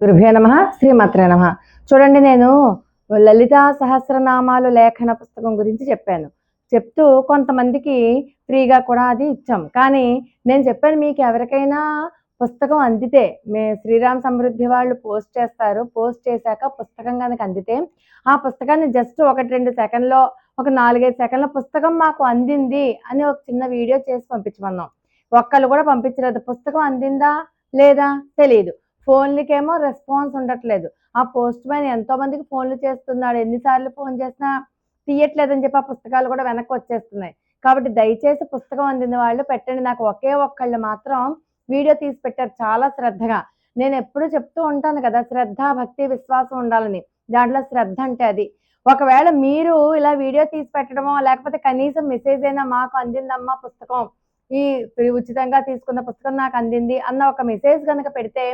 గురుభ్యో నమ శ్రీమాత్రే నమ. చూడండి నేను లలితా సహస్రనామాలు లేఖన పుస్తకం గురించి చెప్పాను. చెప్తూ కొంతమందికి ఫ్రీగా కూడా అది ఇచ్చాం. కానీ నేను చెప్పాను మీకు ఎవరికైనా పుస్తకం అందితే మే శ్రీరామ్ సమృద్ధి వాళ్ళు పోస్ట్ చేస్తారు. పోస్ట్ చేశాక పుస్తకం కనుక అందితే ఆ పుస్తకాన్ని జస్ట్ ఒకటి రెండు సెకండ్లో ఒక నాలుగైదు సెకండ్ల పుస్తకం మాకు అందింది అని ఒక చిన్న వీడియో చేసి పంపించమన్నాం. ఒక్కళ్ళు కూడా పంపించలేదు. పుస్తకం అందిందా లేదా తెలియదు ఫోన్లకేమో రెస్పాన్స్ ఉండట్లేదు. ఆ పోస్ట్ మ్యాన్ ఎంతో మందికి ఫోన్లు చేస్తున్నాడు. ఎన్నిసార్లు ఫోన్ చేసినా తీయట్లేదని చెప్పి ఆ పుస్తకాలు కూడా వెనక్కి వచ్చేస్తున్నాయి. కాబట్టి దయచేసి పుస్తకం అందిన వాళ్ళు పెట్టండి. నాకు ఒకే ఒక్కళ్ళు మాత్రం వీడియో తీసి పెట్టారు. చాలా శ్రద్ధగా. నేను ఎప్పుడు చెప్తూ ఉంటాను కదా శ్రద్ధ భక్తి విశ్వాసం ఉండాలని. దాంట్లో శ్రద్ధ అంటే అది. ఒకవేళ మీరు ఇలా వీడియో తీసి పెట్టడమో లేకపోతే కనీసం మెసేజ్ అయినా మాకు అందిందమ్మా పుస్తకం. ఈ ఉచితంగా తీసుకున్న పుస్తకం నాకు అందింది అన్న ఒక మెసేజ్ కనుక పెడితే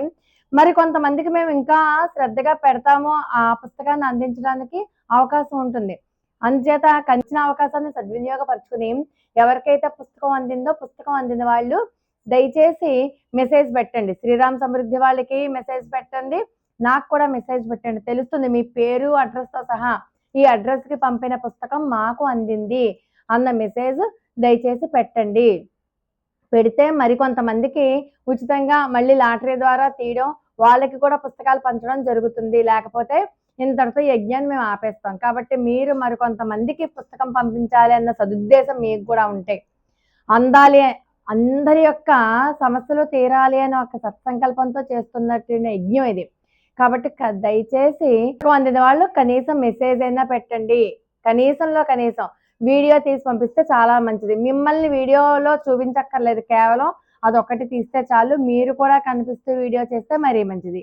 మరి కొంతమందికి మేము ఇంకా శ్రద్ధగా పెడతాము ఆ పుస్తకాన్ని అందించడానికి అవకాశం ఉంటుంది. అందుచేత కంచిన అవకాశాన్ని సద్వినియోగపరచుకుని ఎవరికైతే పుస్తకం అందిందో పుస్తకం అందిన వాళ్ళు దయచేసి మెసేజ్ పెట్టండి. శ్రీరామ్ సమృద్ధి వాళ్ళకి మెసేజ్ పెట్టండి. నాకు కూడా మెసేజ్ పెట్టండి. తెలుస్తుంది మీ పేరు అడ్రస్తో సహా ఈ అడ్రస్కి పంపిన పుస్తకం మాకు అందింది అన్న మెసేజ్ దయచేసి పెట్టండి. పెడితే మరికొంతమందికి ఉచితంగా మళ్ళీ లాటరీ ద్వారా తీయడం వాళ్ళకి కూడా పుస్తకాలు పంచడం జరుగుతుంది. లేకపోతే ఇంతటితో యజ్ఞాన్ని మేము ఆపేస్తాం. కాబట్టి మీరు మరికొంతమందికి పుస్తకం పంపించాలి అన్న సదుద్దేశం మీకు కూడా ఉంటే అందాలి అందరి యొక్క సమస్యలు తీరాలి అనే ఒక సత్సంకల్పంతో చేస్తున్నట్టు యజ్ఞం ఇది. కాబట్టి క- దయచేసి అందిన వాళ్ళు కనీసం మెసేజ్ అయినా పెట్టండి. కనీసంలో కనీసం వీడియో తీసి పంపిస్తే చాలా మంచిది. మిమ్మల్ని వీడియోలో చూపించక్కర్లేదు. కేవలం అదొక్కటి తీస్తే చాలు. మీరు కూడా కనిపిస్తూ వీడియో చేస్తే మరీ మంచిది.